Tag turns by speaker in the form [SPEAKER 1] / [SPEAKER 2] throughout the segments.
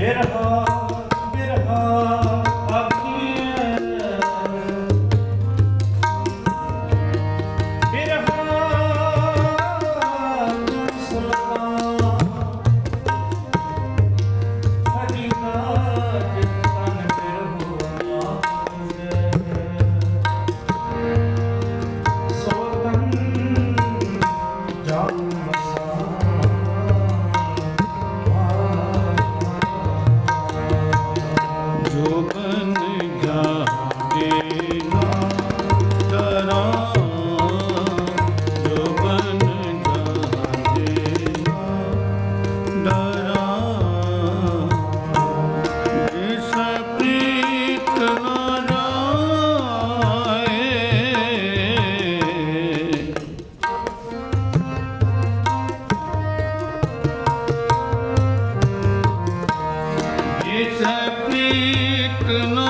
[SPEAKER 1] ಬೇರೆ
[SPEAKER 2] ਹੈ ਪੀਕ ਨੂੰ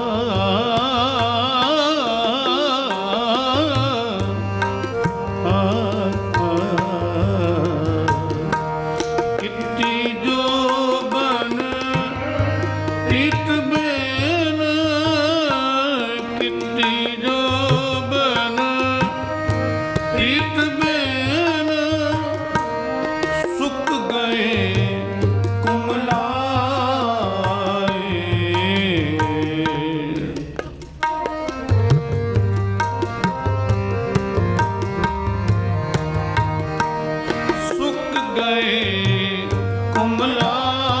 [SPEAKER 2] ਪ੍ਰੀਤ ਬੇਨ ਸੁੱਕ ਗਏ ਕੁਮਲਾਏ। ਸੁੱਕ ਗਏ ਕੁਮਲਾਏ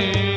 [SPEAKER 2] रे